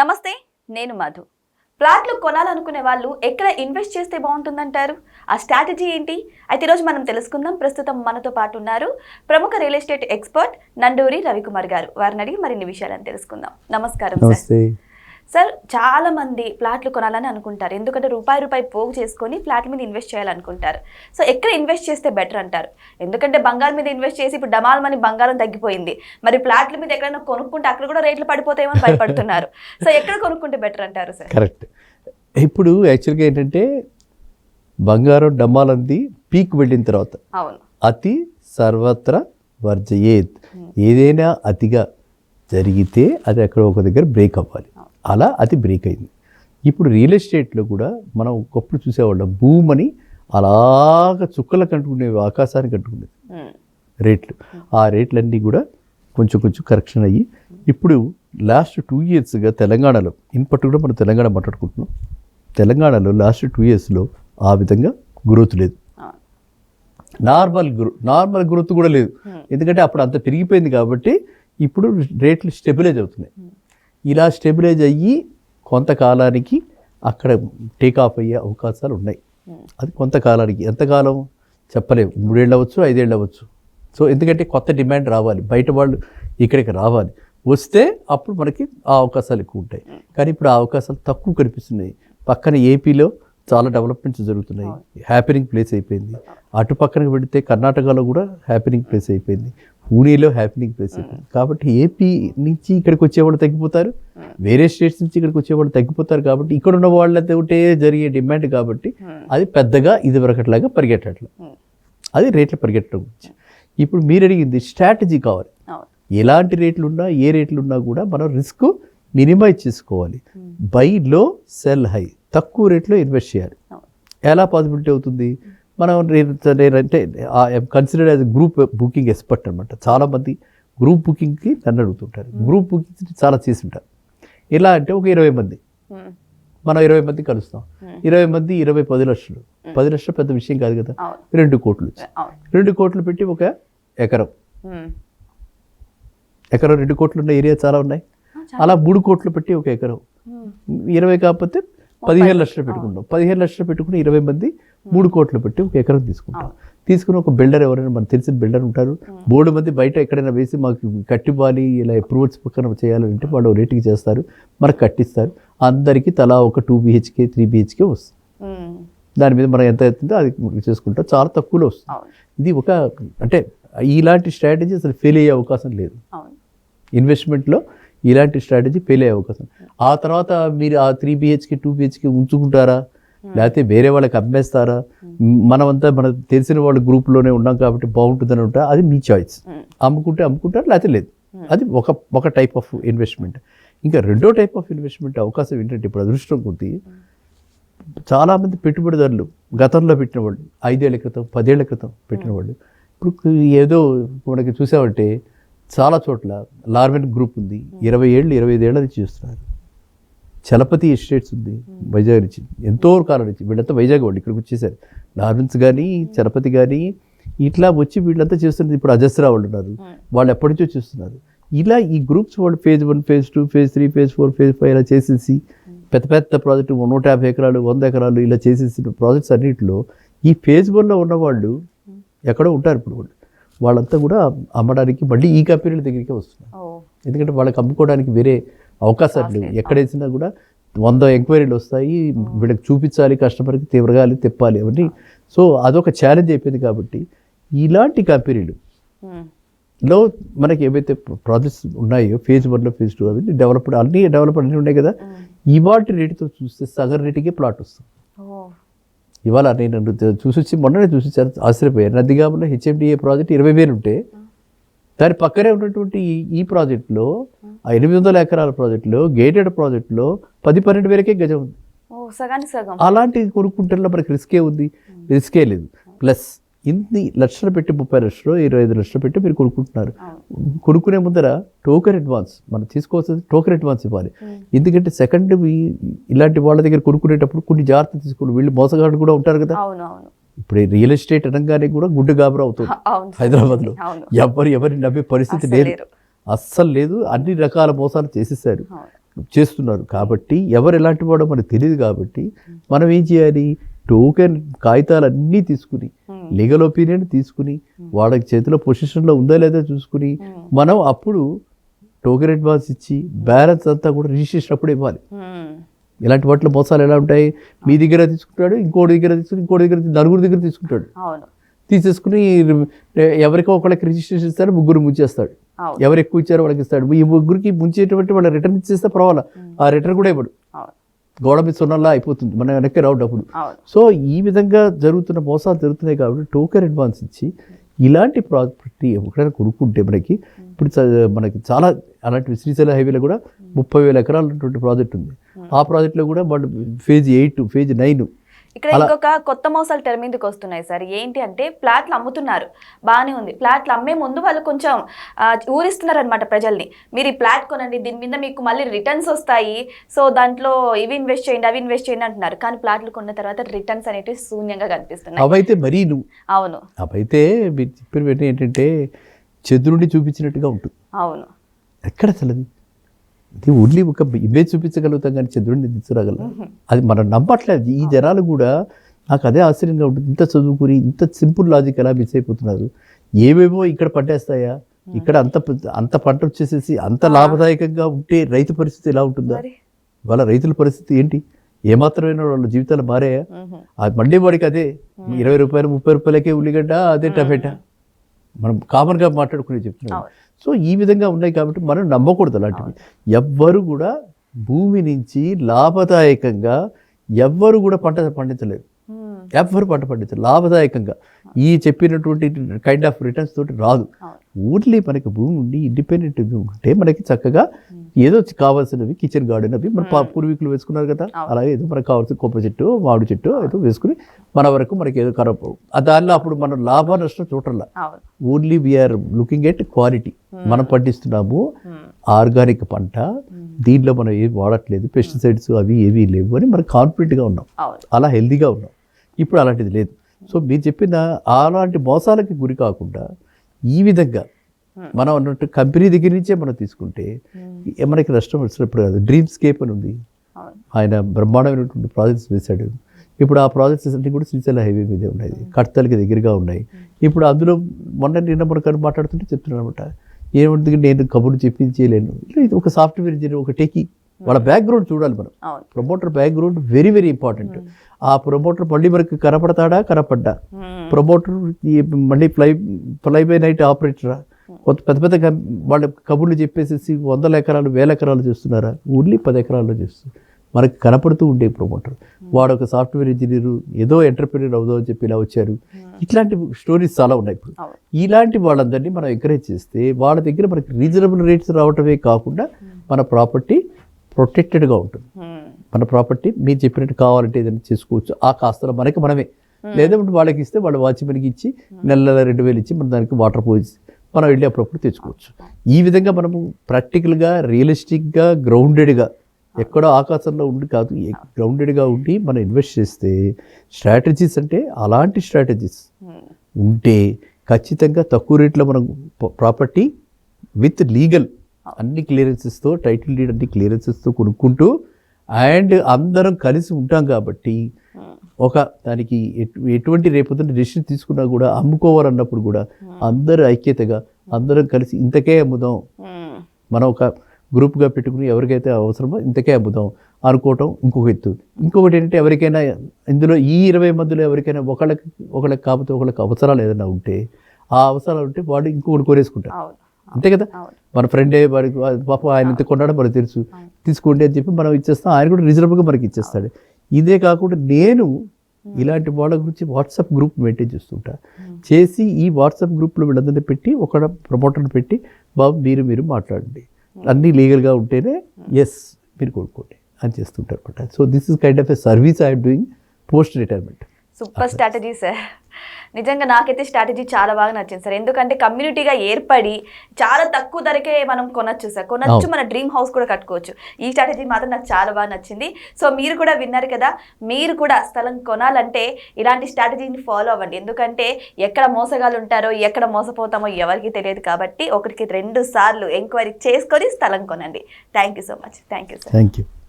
నమస్తే నేను మధు. ప్లాట్లు కొనాలనుకునే వాళ్ళు ఎక్కడ ఇన్వెస్ట్ చేస్తే బాగుంటుందంటారు? ఆ స్ట్రాటజీ ఏంటి? అయితే ఈరోజు మనం తెలుసుకుందాం. ప్రస్తుతం మనతో పాటు ఉన్నారు ప్రముఖ real estate expert Nanduri Ravikumar గారు. వారిని అడిగి మరిన్ని విషయాలను తెలుసుకుందాం. నమస్కారం సార్ నమస్తే సార్ చాలా మంది ప్లాట్లు కొనాలని అనుకుంటారు. ఎందుకంటే రూపాయి రూపాయి పోగు చేసుకొని ప్లాట్ మీద ఇన్వెస్ట్ చేయాలనుకుంటారు. సో ఎక్కడ ఇన్వెస్ట్ చేస్తే బెటర్ అంటారు? ఎందుకంటే బంగారం మీద ఇన్వెస్ట్ చేసి ఇప్పుడు డమాల్ మనీ బంగారం తగ్గిపోయింది. మరి ప్లాట్ల మీద ఎక్కడైనా కొనుక్కుంటే అక్కడ కూడా రేట్లు పడిపోతాయేమో అని భయపడుతున్నారు. సో ఎక్కడ కొనుక్కుంటే బెటర్ అంటారు సార్? కరెక్ట్. ఇప్పుడు యాక్చువల్గా ఏంటంటే బంగారం డమ్మాలంది పీక్ వెళ్ళిన తర్వాత. అవును. అతి సర్వత్ర వర్జయేత్. ఏదైనా అతిగా జరిగితే అది అక్కడ ఒక దగ్గర బ్రేక్ అవ్వాలి. అలా అది బ్రేక్ అయింది. ఇప్పుడు రియల్ ఎస్టేట్లో కూడా మనం ఒకప్పుడు చూసేవాళ్ళం భూమని అలాగ చుక్కల కంటుకునేవి ఆకాశానికి కంటుకునేది ఉమ్, రేట్లు. ఆ రేట్లన్నీ కూడా కొంచెం కొంచెం కరెక్షన్ అయ్యి ఇప్పుడు లాస్ట్ టూ ఇయర్స్గా తెలంగాణలో ఇన్ పర్టికులర్ మనం తెలంగాణ మాట్లాడుకుంటున్నాం. తెలంగాణలో లాస్ట్ టూ ఇయర్స్లో ఆ విధంగా గ్రోత్ లేదు. నార్మల్ గ్రో నార్మల్ గ్రోత్ కూడా లేదు. Hmm. ఎందుకంటే అప్పుడు అంత పెరిగిపోయింది కాబట్టి ఇప్పుడు రేట్లు స్టెబిలైజ్ అవుతున్నాయి. ఇలా స్టెబిలైజ్ అయ్యి కొంతకాలానికి అక్కడ టేక్ ఆఫ్ అయ్యే అవకాశాలు ఉన్నాయి. అది కొంతకాలానికి. ఎంతకాలం? చెప్పలేము. మూడేళ్ళు అవ్వచ్చు ఐదేళ్ళు అవ్వచ్చు. సో ఎందుకంటే కొత్త డిమాండ్ రావాలి. బయట వాళ్ళు ఇక్కడికి రావాలి. వస్తే అప్పుడు మనకి ఆ అవకాశాలు ఎక్కువ ఉంటాయి. కానీ ఇప్పుడు ఆ అవకాశాలు తక్కువ కనిపిస్తున్నాయి. పక్కన ఏపీలో చాలా డెవలప్మెంట్స్ జరుగుతున్నాయి. హ్యాపీనింగ్ ప్లేస్ అయిపోయింది. అటు పక్కనకి పెడితే కర్ణాటకలో కూడా హ్యాపీనింగ్ ప్లేస్ అయిపోయింది. పూణేలో హ్యాపీనింగ్ ప్లేస్ కాబట్టి ఏపీ నుంచి ఇక్కడికి వచ్చేవాళ్ళు తగ్గిపోతారు. వేరే స్టేట్స్ నుంచి ఇక్కడికి వచ్చేవాళ్ళు తగ్గిపోతారు కాబట్టి ఇక్కడ ఉన్న వాళ్ళతో ఉంటే జరిగే డిమాండ్ కాబట్టి అది పెద్దగా ఇది వరకట్లాగా పరిగెట్టట్ల అది రేట్లు పరిగెట్టడం గురించి. ఇప్పుడు మీరు అడిగింది స్ట్రాటజీ కావాలి. ఎలాంటి రేట్లు ఉన్నా ఏ రేట్లు ఉన్నా కూడా మనం రిస్క్ మినిమైజ్ చేసుకోవాలి. బై లో సెల్ హై తక్కువ రేట్లో ఇన్వెస్ట్ చేయాలి. ఎలా పాసిబిలిటీ అవుతుంది? మనం నేను- నేనంటే consider as group booking expert అనమాట చాలామంది గ్రూప్ బుకింగ్కి నన్ను అడుగుతుంటారు. గ్రూప్ బుకింగ్ చాలా చేసి ఉంటారు ఎలా అంటే ఒక ఇరవై మంది. ఉమ్, మనం ఇరవై మంది కలుస్తాం. Hmm. ఇరవై మంది ఇరవై పది లక్షలు. పది లక్షలు పెద్ద విషయం కాదు కదా? రెండు కోట్లు రెండు కోట్లు పెట్టి ఒక ఎకరం. ఎకరం రెండు కోట్లు ఉన్న ఏరియా చాలా ఉన్నాయి. అలా మూడు కోట్లు పెట్టి ఒక ఎకరం. ఇరవై కాకపోతే పదిహేను లక్షలు పెట్టుకుంటాం పదిహేను లక్షలు పెట్టుకుని ఇరవై మంది మూడు కోట్లు పెట్టి ఒక ఎకరం తీసుకుంటాం. తీసుకుని ఒక బిల్డర్ ఎవరైనా మనకు తెలిసిన బిల్డర్ ఉంటారు. బోర్డు మంది బయట ఎక్కడైనా వేసి మాకు కట్టివ్వాలి ఇలా అప్రూవల్స్ పక్కన చేయాలంటే వాళ్ళు రేటుకి చేస్తారు మనకు కట్టిస్తారు. అందరికీ తలా ఒక టూ బిహెచ్కే త్రీ బిహెచ్కే వస్తుంది. దాని మీద మనం ఎంత అవుతుందో అది చేసుకుంటాం. చాలా తక్కువలో వస్తుంది. ఇది ఒక అంటే ఇలాంటి స్ట్రాటజీ అసలు ఫెయిల్ అయ్యే అవకాశం లేదు. ఇన్వెస్ట్మెంట్లో ఇలాంటి స్ట్రాటజీ ఫెయిల్ అయ్యే అవకాశం. ఆ తర్వాత మీరు ఆ త్రీ బిహెచ్కి టూ బిహెచ్కి ఉంచుకుంటారా? లేకపోతే వేరే వాళ్ళకి అమ్మేస్తారా? మనమంతా మన తెలిసిన వాళ్ళ గ్రూప్లోనే ఉన్నాం కాబట్టి బాగుంటుందని ఉంటా అది మీ చాయిస్ ఉమ్, అమ్ముకుంటే అమ్ముకుంటారు? లేకపోతే లేదు. అది ఒక ఒక టైప్ ఆఫ్ ఇన్వెస్ట్మెంట్ ఇంకా రెండో టైప్ ఆఫ్ ఇన్వెస్ట్మెంట్ అవకాశం ఏంటంటే ఇప్పుడు అదృష్టం కొద్ది చాలామంది పెట్టుబడిదారులు గతంలో పెట్టిన వాళ్ళు ఐదేళ్ళ క్రితం పదేళ్ళ క్రితం పెట్టిన వాళ్ళు ఇప్పుడు ఏదో మనకి చూసామంటే చాలా చోట్ల లార్వెన్ గ్రూప్ ఉంది. ఇరవై ఏళ్ళు ఇరవై ఐదేళ్ళ నుంచి చేస్తున్నారు. చలపతి ఎస్టేట్స్ ఉంది వైజాగ్ నుంచి. ఎంతో కాలం నుంచి. వీళ్ళంతా వైజాగ్ వాళ్ళు ఇక్కడికి వచ్చేసారు. లారెన్స్ కానీ చలపతి కానీ ఇట్లా వచ్చి వీళ్ళంతా చేస్తున్నారు ఇప్పుడు అజస్రా వాళ్ళు ఉన్నారు. వాళ్ళు ఎప్పటి నుంచో చేస్తున్నారు. ఇలా ఈ గ్రూప్స్ వాళ్ళు phase one phase two phase three phase four phase five ఇలా చేసేసి పెద్ద పెద్ద ప్రాజెక్టు నూట యాభై ఎకరాలు వంద ఎకరాలు ఇలా చేసేసిన ప్రాజెక్ట్స్ అన్నింటిలో ఈ ఫేజ్ వన్లో ఉన్నవాళ్ళు ఎక్కడో ఉంటారు ఇప్పుడు వాళ్ళు. వాళ్ళంతా కూడా అమ్మడానికి మళ్ళీ ఈ కంపెనీల దగ్గరికి వస్తున్నారు. ఎందుకంటే వాళ్ళకి అమ్ముకోవడానికి వేరే అవకాశాలు లేవు. ఎక్కడ వేసినా కూడా వంద ఎంక్వైరీలు వస్తాయి వీళ్ళకి చూపించాలి కస్టమర్కి తిరగాలి తిప్పాలి అవన్నీ. సో అదొక ఛాలెంజ్ అయిపోయింది కాబట్టి ఇలాంటి కంపెనీలు లో మనకి ఏవైతే ప్రాజెక్ట్స్ ఉన్నాయో ఫేజ్ వన్లో ఫేజ్ టూ అవి డెవలప్డ్ అన్ని డెవలప్డ్ అన్నీ ఉన్నాయి కదా. ఇవాటి రేటుతో చూస్తే సగం రేటుకే ప్లాట్ వస్తుంది. ఇవాళ నేను చూసొచ్చి మొన్ననే చూసి ఆశ్చర్యపోయాను. నందిగామలో హెచ్ఎండిఏ ప్రాజెక్ట్ ఇరవై వేలు ఉంటే దాని పక్కనే ఉన్నటువంటి ఈ- ప్రాజెక్టులో ఆ ఎనిమిది వందల ఎకరాల ప్రాజెక్టులో గేటెడ్ ప్రాజెక్టులో పది పన్నెండు వేలకే గజం ఉంది. అలాంటిది కొనుక్కుంటే మనకి రిస్కే ఉంది. రిస్కే లేదు. ప్లస్ ఇన్ని లక్షలు పెట్టి ముప్పై లక్షలు ఇరవై ఐదు లక్షలు పెట్టి మీరు కొనుక్కుంటున్నారు. అవును కొనుక్కునే ముందర టోకెన్ అడ్వాన్స్ మనం తీసుకోవాల్సింది టోకెన్ అడ్వాన్స్ ఇవ్వాలి. ఎందుకంటే సెకండ్ ఇలాంటి వాళ్ళ దగ్గర కొనుక్కునేటప్పుడు కొన్ని జాగ్రత్తలు తీసుకోండి వీళ్ళు మోసగాళ్ళు కూడా ఉంటారు కదా. ఇప్పుడు రియల్ ఎస్టేట్ అనగానే కూడా గుడ్డు గాబరా అవుతుంది. హైదరాబాద్లో. ఎవరు ఎవరిని నమ్మే పరిస్థితి లేదు. అస్సలు లేదు. అన్ని రకాల మోసాలు చేసేసారు. చేస్తున్నారు. కాబట్టి ఎవరు ఎలాంటి వాడో మనకు తెలియదు కాబట్టి మనం ఏం చేయాలి? టోకెన్ కాగితాలన్నీ తీసుకుని Hmm. లీగల్ ఒపీనియన్ తీసుకుని వాళ్ళకి చేతిలో పొజిషన్లో ఉందా లేదా చూసుకుని. మనం అప్పుడు టోకెన్ అడ్వాన్స్ ఇచ్చి బ్యాలెన్స్ అంతా కూడా రిజిస్ట్రేషన్ అప్పుడు ఇవ్వాలి. ఇలాంటి వాటిలో మోసాలు ఎలా ఉంటాయి? మీ దగ్గర తీసుకుంటాడు ఇంకోటి దగ్గర తీసుకుని ఇంకోటి దగ్గర నలుగురు దగ్గర తీసుకుంటాడు. తీసేసుకుని ఎవరికో ఒకళ్ళకి రిజిస్ట్రేషన్ ఇస్తాడు ముగ్గురు ముంచేస్తాడు. ఎవరు ఎక్కువ ఇచ్చారో వాళ్ళకి ఇస్తాడు. ఈ ముగ్గురికి ముంచేటువంటి వాళ్ళ రిటర్న్ ఇచ్చేస్తే పర్వాలా? ఆ రిటర్న్ కూడా ఇవ్వడు. గోడ మీద సున్నలా అయిపోతుంది. మన వెనక్కి రావు డబ్బులు. సో ఈ విధంగా జరుగుతున్న మోసాలు జరుగుతున్నాయి కాబట్టి టోకెన్ అడ్వాన్స్ ఇచ్చి ఇలాంటి ప్రాపర్టీ ఎక్కడైనా కొనుక్కుంటే మనకి ఇప్పుడు చ- మనకి చాలా అలాంటి శ్రీశైలం హైవేలో కూడా ముప్పై వేల ఎకరాలు ఉన్నటువంటి ప్రాజెక్ట్ ఉంది. ఆ ప్రాజెక్ట్లో కూడా వాళ్ళు ఫేజ్ ఎయిట్ ఫేజ్ నైన్ ఇక్కడ ఇంకొక కొత్త మోసాలు తెర మీదకి వస్తున్నాయి సార్. ఏంటి అంటే ప్లాట్లు అమ్ముతున్నారు. బాగానే ఉంది. ప్లాట్లు అమ్మే ముందు వాళ్ళు కొంచెం ఊరిస్తున్నారు అనమాట ప్రజల్ని. మీరు ఈ ప్లాట్ కొనండి దీని మీద మీకు మళ్ళీ రిటర్న్స్ వస్తాయి. సో దాంట్లో ఇవి ఇన్వెస్ట్ చేయండి అవి ఇన్వెస్ట్ చేయండి అంటున్నారు. కానీ ప్లాట్లు కొన్న తర్వాత రిటర్న్స్ అనేటివి శూన్యంగా కనిపిస్తున్నాయి. అవైతే మరీ నువ్వు అవును. అవైతే మీరు చెప్పిన ఏంటంటే చంద్రుడిని చూపించినట్టుగా ఉంటుంది. అవును. ఎక్కడ అసలు ఇది ఓన్లీ ఒక ఇమేజ్ చూపించగలుగుతాం కానీ చంద్రుడిని తీసుకురాగలం అది మనం నమ్మట్లేదు. ఈ జనాలు కూడా నాకు అదే ఆశ్చర్యంగా ఉంటుంది. ఇంత చదువుకుని ఇంత సింపుల్ లాజిక్ ఎలా మిస్ అయిపోతున్నారు? ఏవేవో ఇక్కడ పట్టేస్తాయా ఇక్కడ అంత అంత పంట వచ్చేసేసి అంత లాభదాయకంగా ఉంటే రైతు పరిస్థితి ఎలా ఉంటుందా? వాళ్ళ రైతుల పరిస్థితి ఏంటి? ఏమాత్రమైన వాళ్ళ జీవితాలు మారాయా. అది మళ్ళీ వాడికి అదే ఇరవై రూపాయలు ముప్పై రూపాయలకే ఉల్లిగడ్డ అదే టమాటా. మనం కామన్గా మాట్లాడుకునే చెప్తున్నాం. సో ఈ విధంగా ఉన్నాయి కాబట్టి మనం నమ్మకూడదు అలాంటివి. ఎవ్వరు కూడా భూమి నుంచి లాభదాయకంగా ఎవ్వరు కూడా పంట పండించలేదు మ్మ్. ఎవ్వరు పంట పండించరు లాభదాయకంగా. ఈ చెప్పినటువంటి కైండ్ ఆఫ్ రిటర్న్స్ తోటి రాదు. ఓన్లీ మనకి భూమి ఉండి ఇండిపెండెంట్ ఉంటే మనకి చక్కగా ఏదో కావాల్సినవి కిచెన్ గార్డెన్ అవి మన పూర్వీకులు వేసుకున్నారు కదా. అలాగే ఏదో మనకు కావాల్సిన కొబ్బరి చెట్టు మామిడి చెట్టు ఏదో వేసుకుని మన వరకు మనకి ఏదో ఆ దానిలో అప్పుడు మనం లాభ నష్టం అవును. Only we are looking at quality మనం పండిస్తున్నాము. ఆర్గానిక్ పంట. దీంట్లో మనం ఏం వాడట్లేదు. పెస్టిసైడ్స్ అవి ఏవి లేవు అని మనం కాన్ఫిడెంట్గా ఉన్నాం. అలా హెల్తీగా ఉన్నాం. ఇప్పుడు అలాంటిది లేదు. సో మీరు చెప్పిన అలాంటి మోసాలకి గురి కాకుండా ఈ విధంగా మనం అన్నట్టు కంపెనీ దగ్గర నుంచే మనం తీసుకుంటే మనకి నష్టం వచ్చినప్పుడు కాదు డ్రీమ్ స్కేప్ అని ఉంది. ఆయన బ్రహ్మాండమైనటువంటి ప్రాజెక్ట్స్ వేశాడు ఇప్పుడు ఆ ప్రాజెక్ట్స్ అన్ని కూడా శ్రీశైలం హైవే మీదే ఉన్నాయి. కడతలకి దగ్గరగా ఉన్నాయి. ఇప్పుడు అందులో మొన్న నిన్న మనకు మాట్లాడుతుంటే చెప్తున్నాను అనమాట ఏముంటుంది నేను కబుర్లు చెప్పింది చేయలేను ఇది ఒక సాఫ్ట్వేర్ ఇంజనీర్ ఒక టెకీ వాళ్ళ బ్యాక్గ్రౌండ్ చూడాలి మనం. Promoter background very very important ఆ ప్రమోటర్ మళ్ళీ మనకి కనపడతాడా? కనపడ్డా. ప్రమోటర్ మళ్ళీ ఫ్లై ఫ్లై బై నైట్ ఆపరేటరా? కొంత పెద్ద పెద్ద వాళ్ళ కబుర్లు చెప్పేసేసి వందల ఎకరాలు వేల ఎకరాలు చేస్తున్నారా? ఓన్లీ పది ఎకరాల్లో చేస్తారు మనకి కనపడుతూ ఉండే ప్రమోటర్ వాడు ఒక సాఫ్ట్వేర్ ఇంజనీర్ ఏదో ఎంటర్ప్రీనర్ అవుదో అని చెప్పి ఇలా వచ్చారు. ఇట్లాంటి స్టోరీస్ చాలా ఉన్నాయి ఇప్పుడు. ఇలాంటి వాళ్ళందరినీ మనం ఎంకరేజ్ చేస్తే వాళ్ళ దగ్గర మనకి రీజనబుల్ రేట్స్ రావటమే కాకుండా మన ప్రాపర్టీ ప్రొటెక్టెడ్గా ఉంటుంది. మన ప్రాపర్టీ మీరు చెప్పినట్టు కావాలంటే ఏదైనా చేసుకోవచ్చు. ఆ కాస్తలో మనకి మనమే. లేదంటే వాళ్ళకి ఇస్తే వాళ్ళ వాచ్మెన్కి ఇచ్చి నెల నెల రెండు వేలు ఇచ్చి మనం దానికి వాటర్ పోసి మనం వెళ్ళి అప్పుడప్పుడు తెచ్చుకోవచ్చు. ఈ విధంగా మనము ప్రాక్టికల్గా రియలిస్టిక్గా గ్రౌండెడ్గా ఎక్కడో ఆకాశంలో ఉండి కాదు గ్రౌండెడ్గా ఉండి మనం ఇన్వెస్ట్ చేస్తే స్ట్రాటజీస్ అంటే అలాంటి స్ట్రాటజీస్ మ్మ్. ఉంటే ఖచ్చితంగా తక్కువ రేట్లో మనం ప్రాపర్టీ విత్ లీగల్ అన్ని క్లియరెన్సెస్తో టైటిల్ డీడ్ అన్ని క్లియరెన్సెస్తో కొనుక్కుంటూ అండ్ అందరం కలిసి ఉంటాం కాబట్టి. ఒక దానికి ఎటు- ఎటువంటి రేపొద్దున డెసిషన్ తీసుకున్నా కూడా అమ్ముకోవాలన్నప్పుడు కూడా అందరూ ఐక్యతగా అందరం కలిసి ఇంతకే అమ్ముదాం. మ్మ్. మనం ఒక గ్రూప్గా పెట్టుకుని ఎవరికైతే అవసరమో ఇంతకే అమ్ముదాం అనుకోవటం ఇంకొక ఎత్తు. ఇంకొకటి ఏంటంటే ఎవరికైనా ఇందులో ఈ ఇరవై మందిలో ఎవరికైనా ఒకళ్ళకి ఒకళ్ళకి కాకపోతే ఒకళ్ళకి అవసరాలు ఏదైనా ఉంటే ఆ అవసరాలు ఉంటే వాడు ఇంకొకటి కొనేసుకుంటారు అవును. అంతే కదా? మన ఫ్రెండే వాడికి పాప ఆయన ఎంత కొన్నాడో మనకు తెలుసు. తీసుకోండి అని చెప్పి మనం ఇచ్చేస్తాం. ఆయన కూడా రీజనబుల్గా మనకి ఇచ్చేస్తాడు. ఇదే కాకుండా నేను ఇలాంటి వాళ్ళ గురించి వాట్సాప్ గ్రూప్ మెయింటైన్ చేస్తుంటా. చేసి ఈ వాట్సాప్ గ్రూప్లో వీళ్ళందరినీ పెట్టి ఒక ప్రమోటర్ని పెట్టి బాబు మీరు మీరు మాట్లాడండి. అన్నీ లీగల్గా ఉంటేనే ఎస్ మీరు కొనుక్కోండి. అని చేస్తుంటారు అనమాట. So this is kind of a service I'm doing post retirement super strategy sir నిజంగా నాకైతే స్ట్రాటజీ చాలా బాగా నచ్చింది సార్ ఎందుకంటే కమ్యూనిటీగా ఏర్పడి చాలా తక్కువ ధరకే మనం కొనొచ్చు సార్ కొనొచ్చు. మన డ్రీమ్ హౌస్ కూడా కట్టుకోవచ్చు. ఈ స్ట్రాటజీ మాత్రం నాకు చాలా బాగా నచ్చింది. సో మీరు కూడా విన్నారు కదా మీరు కూడా స్థలం కొనాలంటే ఇలాంటి స్ట్రాటజీని ఫాలో అవ్వండి. ఎందుకంటే ఎక్కడ మోసగాళ్ళు ఉంటారో ఎక్కడ మోసపోతామో ఎవరికి తెలియదు కాబట్టి ఒకటికి రెండు సార్లు ఎంక్వైరీ చేసుకొని స్థలం కొనండి. Thank you so much thank you sir thank you